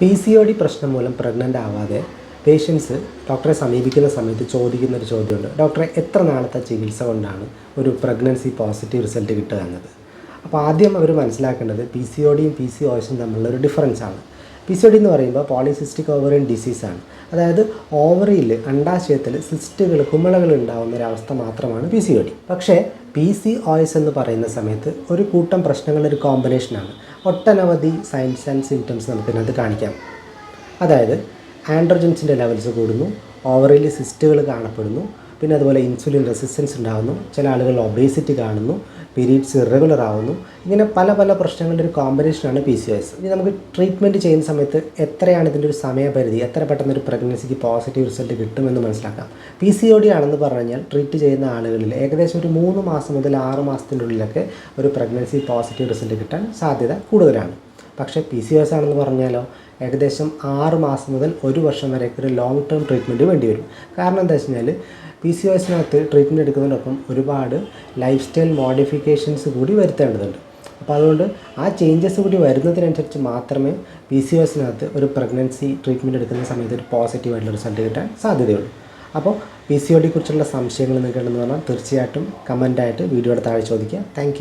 P C O D പ്രശ്നം മൂലം pregnant ആവാതെ പേഷ്യൻസ് ഡോക്ടറെ സമീപിക്കുന്ന സമയത്ത് ചോദിക്കുന്ന ഒരു ചോദ്യമുണ്ട്. ഡോക്ടറെ എത്ര നാളത്തെ ചികിത്സ കൊണ്ടാണ് ഒരു പ്രഗ്നൻസി പോസിറ്റീവ് റിസൾട്ട് കിട്ടുക എന്നത്? അപ്പോൾ ആദ്യം അവർ മനസ്സിലാക്കേണ്ടത് പി സി ഒ ഡിയും പി സി ഒ എസും തമ്മിലുള്ള ഒരു ഡിഫറൻസ് ആണ്. പി എന്ന് പറയുമ്പോൾ പോളിസിസ്റ്റിക് ഓവറിയൻ ഡിസീസാണ് അതായത് ഓവറിയിൽ അണ്ടാശയത്തിൽ സിസ്റ്റുകൾ കുമിളകൾ ഉണ്ടാകുന്ന ഒരവസ്ഥ മാത്രമാണ് പി സി ഒ ഡി പക്ഷേ പി സി ഒ എസ് എന്ന് പറയുന്ന സമയത്ത് ഒരു കൂട്ടം പ്രശ്നങ്ങളുടെ ഒരു കോമ്പിനേഷനാണ് ഒട്ടനവധി സൈൻസ് ആൻഡ് സിംറ്റംസ് നമുക്കിതിനകത്ത് കാണിക്കാം. അതായത് ആൻഡ്രോജൻസിന്റെ ലെവൽസ് കൂടുന്നു ഓവറിൽ സിസ്റ്റുകൾ കാണപ്പെടുന്നു പിന്നെ അതുപോലെ ഇൻസുലിൻ റെസിസ്റ്റൻസ് ഉണ്ടാകുന്നു ചില ആളുകൾ ഒബേസിറ്റി കാണുന്നു പീരീഡ്സ് ഇറഗുലർ ആവുന്നു. ഇങ്ങനെ പല പല പ്രശ്നങ്ങളുടെ ഒരു കോമ്പിനേഷനാണ് പി സി എസ് ഇനി നമുക്ക് ട്രീറ്റ്മെന്റ് ചെയ്യുന്ന സമയത്ത് എത്രയാണ് ഇതിന്റെ ഒരു സമയപരിധി? എത്ര പെട്ടെന്ന് ഒരു പ്രഗ്നൻസിക്ക് പോസിറ്റീവ് റിസൾട്ട് കിട്ടുമെന്ന് മനസ്സിലാക്കാം. പി സി ഒ ഡി ആണെന്ന് പറഞ്ഞു കഴിഞ്ഞാൽ ട്രീറ്റ് ചെയ്യുന്ന ആളുകളിൽ ഏകദേശം ഒരു മൂന്ന് മാസം മുതൽ ആറ് മാസത്തിന്റെ ഉള്ളിലൊക്കെ ഒരു പ്രഗ്നൻസി പോസിറ്റീവ് റിസൾട്ട് കിട്ടാൻ സാധ്യത കൂടുതലാണ്. പക്ഷേ പി സി എസ് ആണെന്ന് പറഞ്ഞാലോ ഏകദേശം ആറ് മാസം മുതൽ ഒരു വർഷം വരെയൊക്കെ ഒരു ലോങ് ടേം ട്രീറ്റ്മെന്റ് വേണ്ടി വരും. കാരണം എന്താ വെച്ച് കഴിഞ്ഞാൽ പി സി എസിനകത്ത് ട്രീറ്റ്മെന്റ് എടുക്കുന്നതിനൊപ്പം ഒരുപാട് ലൈഫ് സ്റ്റൈൽ മോഡിഫിക്കേഷൻസ് കൂടി വരുത്തേണ്ടതുണ്ട്. അപ്പോൾ അതുകൊണ്ട് ആ ചേഞ്ചസ് കൂടി വരുന്നതിനനുസരിച്ച് മാത്രമേ പി സി എസിനകത്ത് ഒരു പ്രഗ്നൻസി ട്രീറ്റ്മെന്റ് എടുക്കുന്ന സമയത്ത് ഒരു പോസിറ്റീവ് ആയിട്ടുള്ള റിസൾട്ട് കിട്ടാൻ സാധ്യതയുള്ളൂ. അപ്പോൾ പി സി ഒ ഡിയെക്കുറിച്ചുള്ള സംശയങ്ങൾ നിൽക്കണമെന്ന് പറഞ്ഞാൽ തീർച്ചയായിട്ടും കമന്റായിട്ട് വീഡിയോയുടെ താഴെ ചോദിക്കുക. താങ്ക്